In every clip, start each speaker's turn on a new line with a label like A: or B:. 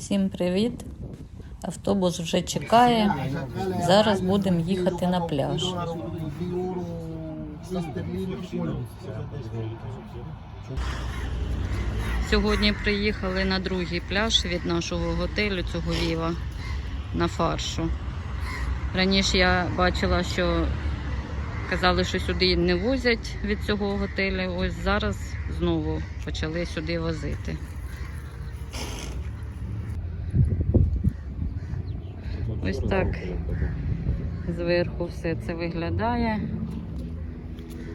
A: Всім привіт! Автобус вже чекає. Зараз будемо їхати на пляж. Сьогодні приїхали на другий пляж від нашого готелю цього Віва на фаршу. Раніше я бачила, що казали, що сюди не возять від цього готелю. Ось зараз знову почали сюди возити. Ось так зверху все це виглядає.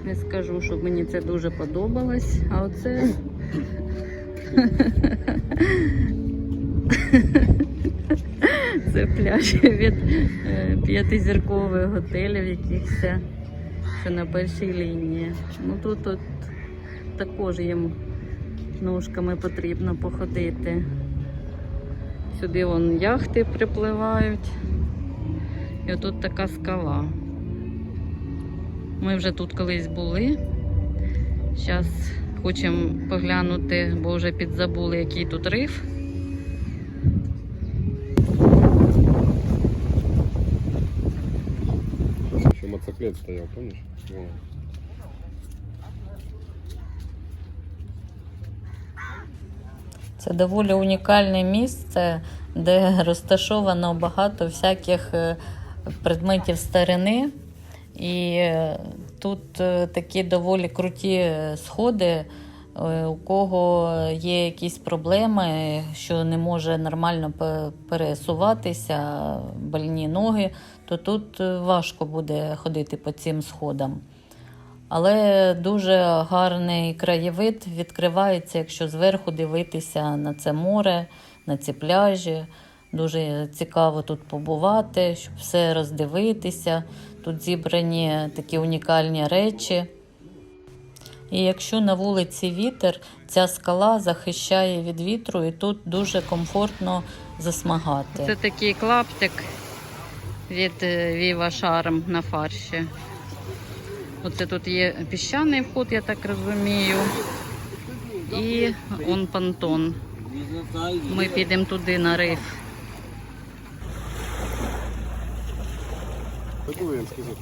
A: Не скажу, щоб мені це дуже подобалось, а оце. Це пляж від е, п'ятизіркових готелів, якихось що на першій лінії. Ну тут от також їм ножками потрібно походити. Сюди вон яхти припливають. І отут така скала. Ми вже тут колись були. Зараз хочемо поглянути, бо вже підзабули, який тут риф.
B: Еще мотоциклет стоял, помнишь? Вон.
A: Це доволі унікальне місце, де розташовано багато всяких е, предметів старини. І е, тут е, такі доволі круті е, сходи. У кого є якісь проблеми, що не може нормально пересуватися, больні ноги, то тут важко буде ходити по цим сходам. Але дуже гарний краєвид відкривається, якщо зверху дивитися на це море, на ці пляжі. Дуже цікаво тут побувати, щоб все роздивитися. Тут зібрані такі унікальні речі. І якщо на вулиці вітер, ця скала захищає від вітру, і тут дуже комфортно засмагати. Це такий клаптик від Viva Charm на фарші. Оце тут є піщаний вход, я так розумію. І он понтон. Ми підемо туди на риф.
B: Забыл я Thank сказать,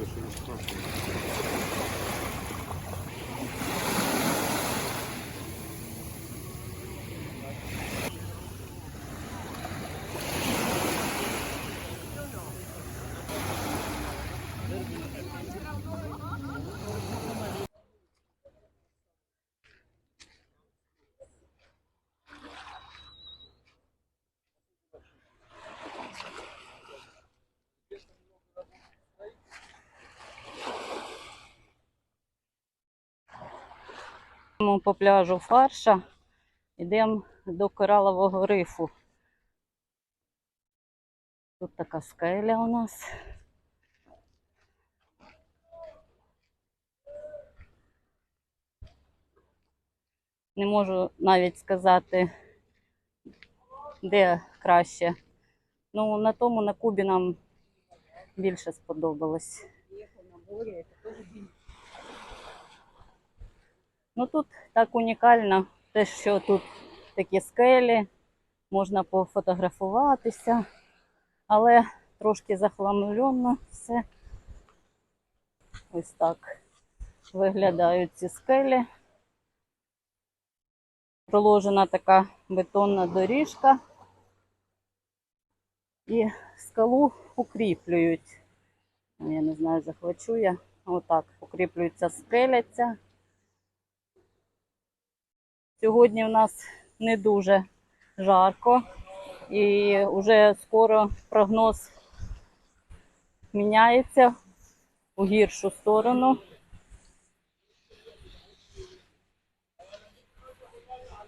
A: по пляжу фарша, йдемо до коралового рифу. Тут така скеля у нас. Не можу навіть сказати, де краще. Ну, на тому на Кубі нам більше сподобалось. Ну тут так унікально, те, що тут такі скелі, можна пофотографуватися, але трошки захламлено все. Ось так виглядають ці скелі. Проложена така бетонна доріжка і скалу укріплюють. Я не знаю, захвачу я. Отак укріплюється скеляця. Сьогодні в нас не дуже жарко і вже скоро прогноз міняється у гіршу сторону.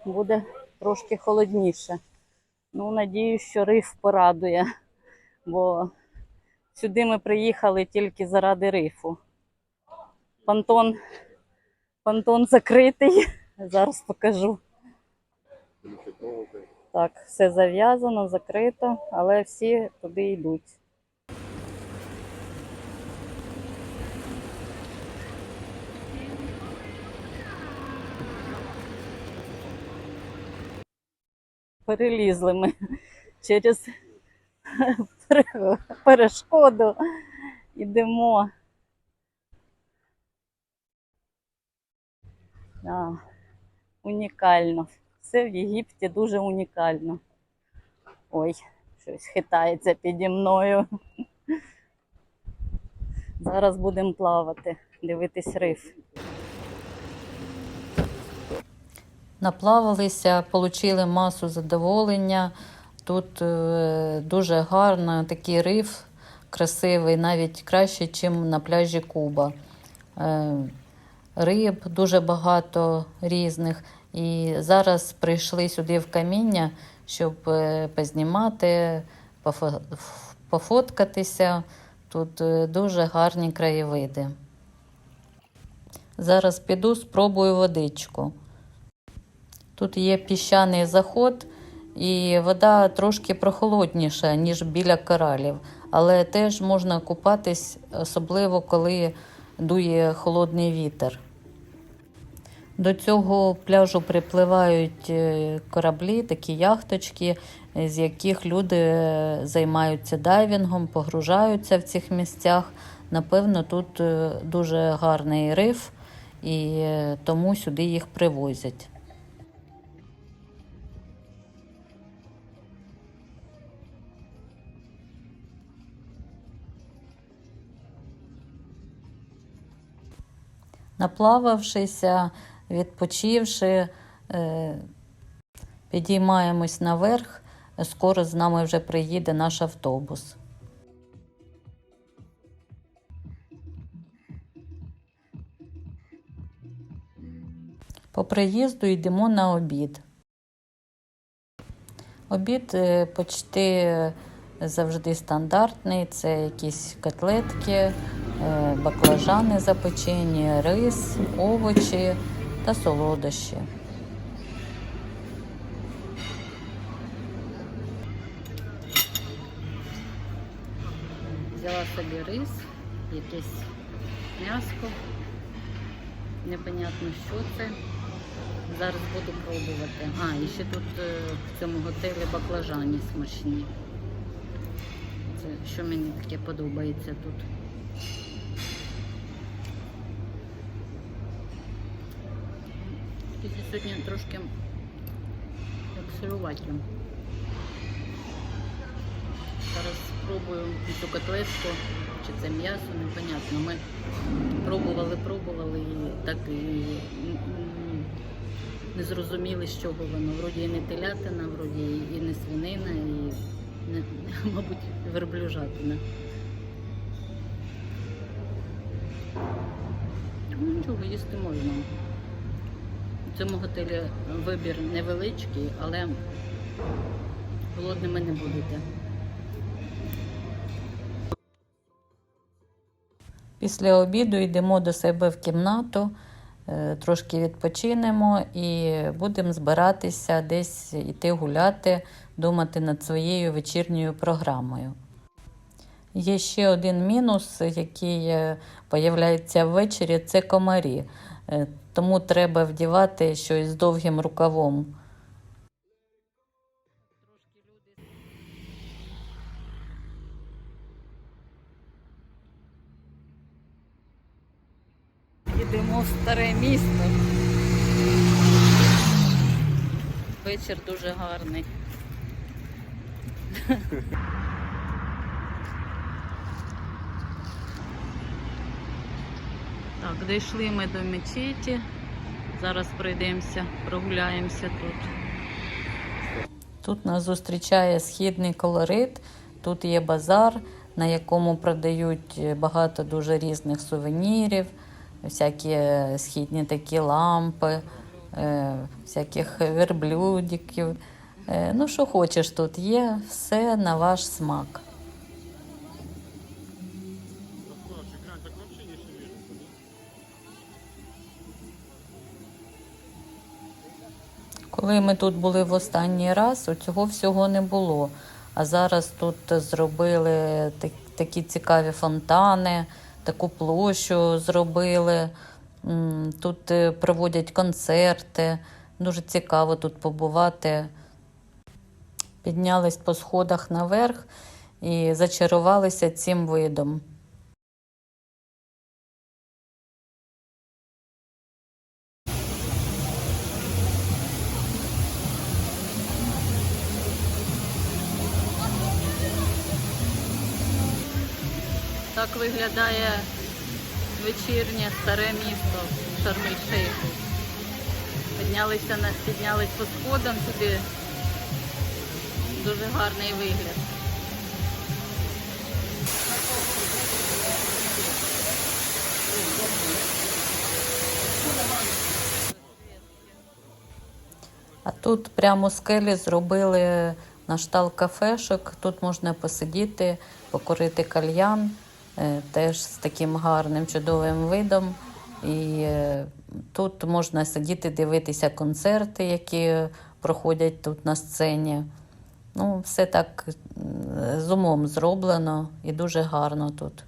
A: Буде трошки холодніше. Ну, надіюсь, що риф порадує, бо сюди ми приїхали тільки заради рифу. Понтон, понтон закритий. Зараз покажу. Так, все зав'язано, закрито, але всі туди йдуть. Перелізли ми
C: через перешкоду йдемо. Да, унікально. Все в Єгипті дуже унікально. Ой, щось хитається піді мною. Зараз будемо плавати, дивитись риф. Наплавалися, отримали масу задоволення. Тут е, дуже гарно, такий риф красивий, навіть краще, ніж на пляжі Куба. Риб дуже багато різних. І зараз прийшли сюди в каміння, щоб е, познімати, пофоткатися. Тут е, дуже гарні краєвиди. Зараз піду, спробую водичку. Тут є піщаний заход, і вода трошки прохолодніша, ніж біля коралів. Але теж можна купатись, особливо коли дує холодний вітер. До цього пляжу припливають е, кораблі, такі яхточки, е, з яких люди е, займаються дайвінгом, погружаються в цих місцях. Напевно, тут дуже гарний риф, і тому сюди їх привозять. Наплававшися, відпочивши, е, підіймаємось наверх. Скоро з нами вже приїде наш автобус. По приїзду йдемо на обід. Обід е, почти завжди стандартний. Це якісь котлетки, е, баклажани запечені, рис, овочі та солодощі. Взяла собі рис, якесь м'яско. Непонятно, що це. Зараз буду пробувати. А, і ще тут е, в цьому готелі баклажані смачні. Це що мені таке подобається тут. Сьогодні трошки як сируваті. Зараз спробую цю котлетку, чи це м'ясо, непонятно. Ми пробували, пробували і так і не зрозуміли, з чого воно. Вроді і не телятина, вроді і не свинина, і не, мабуть, верблюжатина. Ну, нічого, їсти можна. В цьому готелі вибір невеличкий, але голодними не будете. Після обіду йдемо до себе в кімнату, е, трошки відпочинемо і будемо збиратися десь іти гуляти, думати над своєю вечірньою програмою. Є ще один мінус, який е, появляється ввечері, це комарі. Тому треба вдівати щось з довгим рукавом. Їдемо в старе місто. Вечір дуже гарний. Так, дійшли ми до мечеті. Зараз пройдемося, прогуляємося тут. Тут нас зустрічає східний колорит. Тут є базар, на якому продають багато дуже різних сувенірів, всякі східні такі лампи, е, всяких верблюдиків. Е, Ну, що хочеш, тут є все на ваш смак. Коли ми тут були в останній раз, цього всього не було. А зараз тут зробили такі цікаві фонтани, таку площу зробили. Тут е, проводять концерти. Дуже цікаво тут побувати. Піднялись по сходах наверх і зачарувалися цим видом. Виглядає вечірнє старе місто Шарм-ель-Шейху. Піднялися піднялись по сходам туди. Дуже гарний вигляд. А тут прямо скелі зробили на штал кафешок. Тут можна посидіти, покурити кальян, теж з таким гарним чудовим видом. І е, тут можна сидіти, дивитися концерти, які проходять тут на сцені. Ну, все так з умом зроблено і дуже гарно тут.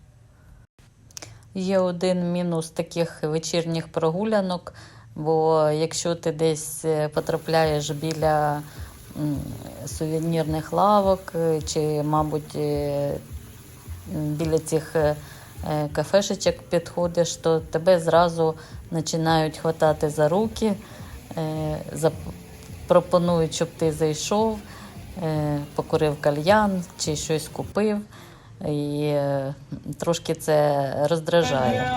C: Є один мінус таких вечірніх прогулянок, бо якщо ти десь е, потрапляєш біля сувенірних лавок е, чи, мабуть, е, біля цих е, е, кафешечок підходиш, то тебе зразу починають хватати за руки, е, пропонують, щоб ти зайшов, покурив кальян чи щось купив. І трошки це роздражає.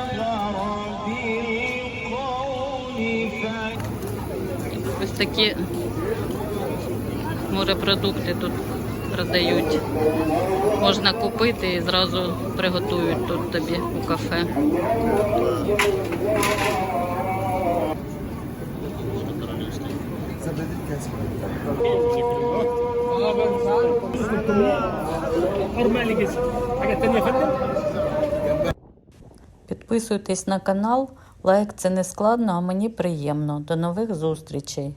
C: Ось такі морепродукти тут продають. Можна купити і зразу приготують тут тобі у кафе. Підписуйтесь на канал, лайк це не складно, а мені приємно. До нових зустрічей.